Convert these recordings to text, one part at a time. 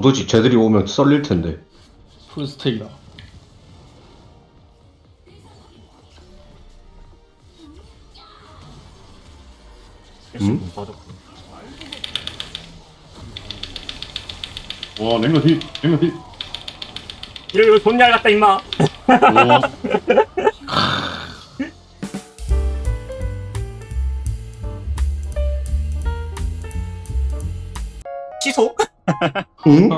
도대체 쟤들이 오면 썰릴 텐데. 풀스택이다. 음? 와 랭거 딜 랭거 딜 이거 이거 돈 얇았다 임마 와, 취소? 응?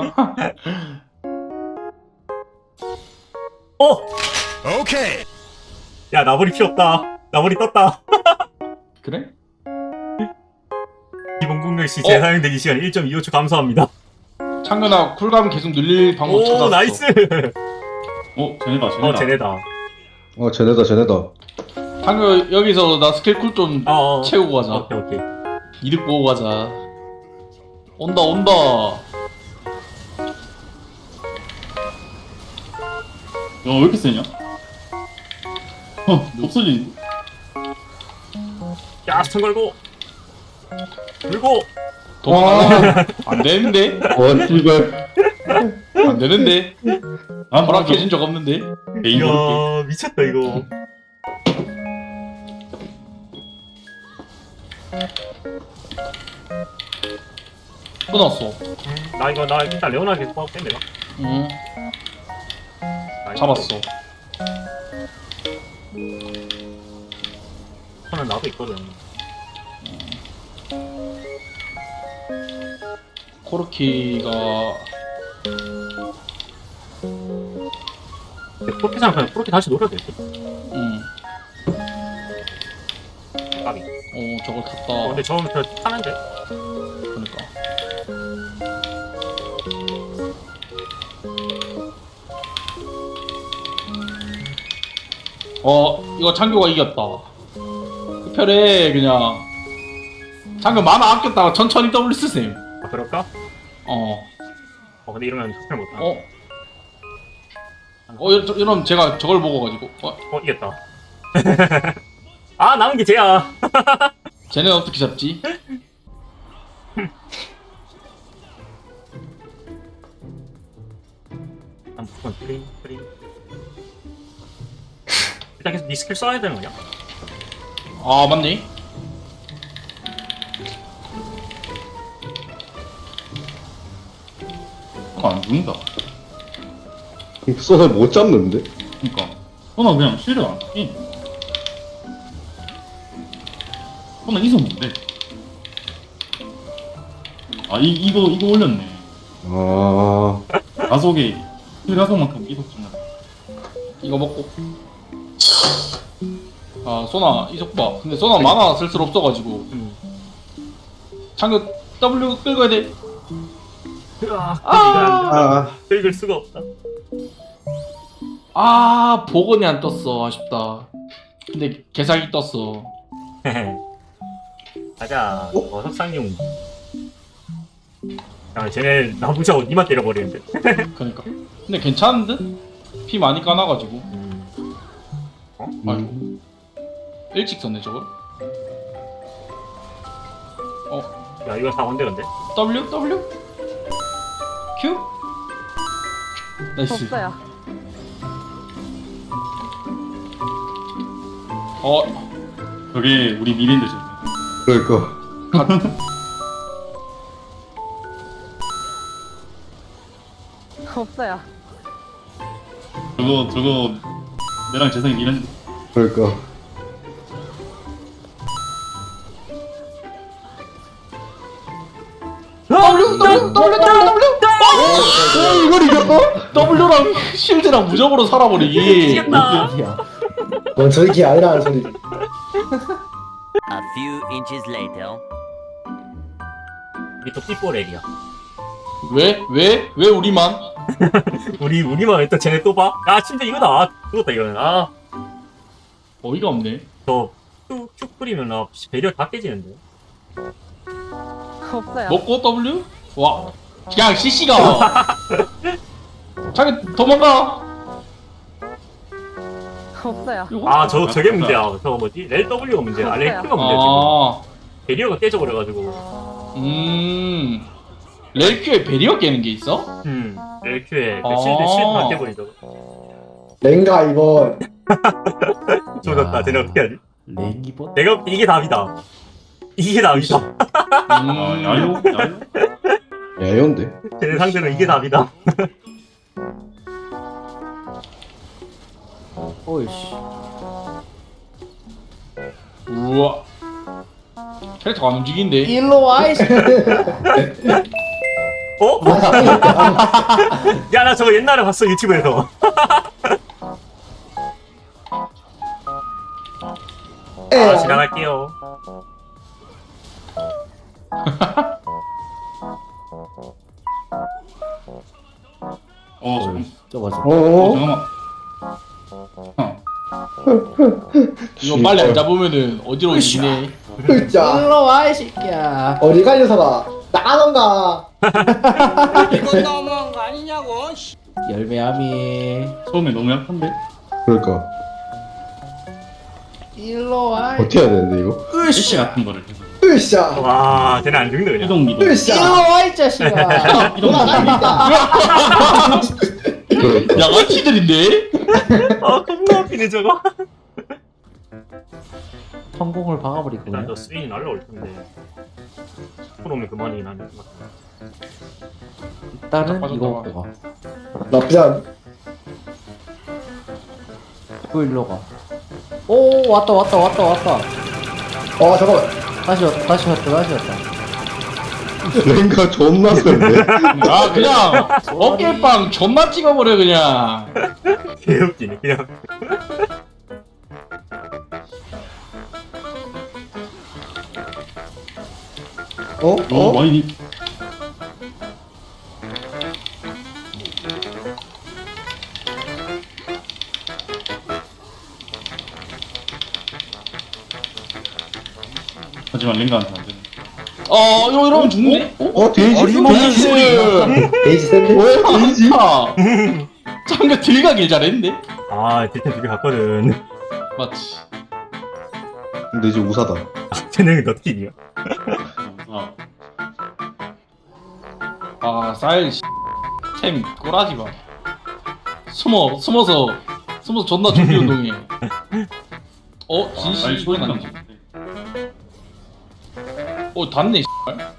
어? 오케이 야 나머리 필요 없다 나머리 떴다 그래? 기본 공격시 어? 재사용되기 시간 1.25초 감소합니다 창근아 쿨감 계속 늘릴 방법 오 찾았어. 나이스 어 쟤네다 쟤네다 어 쟤네다 어, 쟤네다, 쟤네다. 창근 여기서 나 스킬 쿨좀 어, 어. 채우고 가자. 오케이 오케이 이득 보고 가자. 온다 온다. 야왜 이렇게 세냐 어 없어지는데 야 스턴 걸고 들고 도망가. 안 되는데? 원, 이걸. 안 되는데? 아 허락해준 적 없는데? 개인 이야 미쳤다 이거 끊었어. 나 이거 나 일단 레오나 계속 봐도 돼 내가 응. 잡았어. 하나 나도 있거든 코르키가 근데 프로키 생각하면 프로키 다시 노려도 될듯 응. 까비 어 저걸 탔다. 어, 근데 그냥 타면 돼 그러니까. 어 이거 창규가 이겼다. 흡혈해 그냥. 창규 만화 아꼈다가 천천히 W 쓰셈. 아 그럴까? 어. 어 근데 이러면 흡혈 못하 어. 어 이러, 이러면 제가 저걸 보고 가지고 어 어 이겼다 아 남은 게 쟤야 쟤는 어떻게 잡지? 일단 계속 니 스킬 써야 되는 거냐? 아 맞네. 그거 안 죽는다 써서 못 잡는데? 그니까 허나 그냥 실을 안 끼. 허나 이소 뭔데 아 이, 이거 이거 올렸네 아, 가속에 실 가속만큼 이속 주는 이거 먹고. 아 소나 이속봐. 근데 소나 만화 쓸쓸 없어가지고 음. 창규 W 끌어야 돼. 으아 아~ 아, 읽을 수가 없다 아 복원이 안 떴어 아쉽다. 근데 개사기 떴어. 가자 어 석상용 야 쟤네 나무자고 니만 때려버리는데 그러니까. 근데 괜찮은 듯? 피 많이 까놔가지고. 음. 아이고. 일찍 썼네 저걸. 야 이거 다 근데? W W Q 나이스. 없어요. 어 저게 우리 미래인데 저게 그러니까. 없어요. 저거 저거 내랑 재성이 미래인데 그러니까. W W W W W 어, 이걸 이겼어? W랑 실드랑 무적으로 살아버리기. 이겼다 뭔 저렇게 아니라는 소리. A few inches later. 우리 또 삐뽀 렉이야 왜? 왜? 왜 우리만? 우리 우리만 일단 쟤네 또 봐? 아 진짜 이거다 아, 죽었다 이거는 아저 어이가 없네. 쭉 뿌리면 나 배려 다 깨지는데 없어요. 먹고 W? 와 그냥 CC가 자기 도망가 없어요. 이거? 아 저 저게 문제야 저거 뭐지? 렐 W가 문제야 아 렐 Q가 문제야 지금 아, 배리어가 깨져버려가지고 음 렐큐에 베리어 깨는 게 있어? 음 LQ에 그 아. 실드 실드 다 깨버린 저거 랭가 이번 조졌다 쟤네 어떻게 하지? 랭이본? 내가 이게 답이다 이게 답이다 아 음. 야요? 야요? 야연데? 쟤네 상대는 이게 답이다 오이씨 우와. 캐릭터가 안 움직인데. 일로 와 이씨 어? 야 나 저거 옛날에 봤어 유튜브에서 아 지나갈게요. 어 잠깐 저 맞아 어? 잠깐만. 어. 이거 빨리 안 잡으면은 어디로 이기네. 으짜 일로 와 이 새끼야. 어디 가이 녀석아 나가던가? 이건 너무한 거 아니냐고. 열매함이. 처음에 너무 약한데? 그러니까 일로 와 어떻게 해야 되는데 이거? 애쉬 같은 거를 계속. 으쌰. 와 쟤네 안 죽네 그냥. 이동 이동. 으쌰. 일로 와이 자식아. 이동 그러니까. 양아치들인데? 아 겁나 웃기네 저거. 성공을 그냥 저 스윙이 날라올 텐데. 프로면 그만이긴 하네 일단은 빠졌다. 이거 먹고 가. 나쁘지 않또 일로 가 오 왔다 왔다 왔다 왔다 어 잠깐만 다시 왔다 다시 왔다 다시 왔다 랭가 존나 센데? 아 그냥 어깨빵 존나 찍어버려 그냥. 개웃기네 그냥 어? 어? 어? 많이 하지만 랭가한테 안 되네 어 이거 이러면 죽네. 어? 어 데이지? 데이지. 데이지 센데? 데이지? 아. 들어가길 잘했는데. 아 딜템 두개 갔거든 맞지. 근데 이제 우사다 쟤네 어떻게 이겨 아, 아 쌀. 씨. 템 꼬라지 마. 숨어 숨어서 숨어서 존나 준비 운동해. 어 아, 진실 날 소리 나네. 어 닿네. 씨발.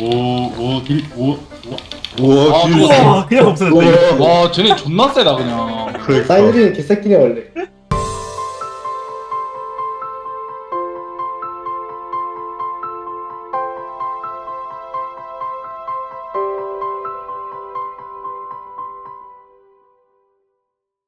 오, 오, 길, 오, 오. 우와 아, 길 우와. 와 그냥 없어졌다 이거 와 쟤네 존나 세다 그냥. 그러니까 사이드리는 개새끼네 원래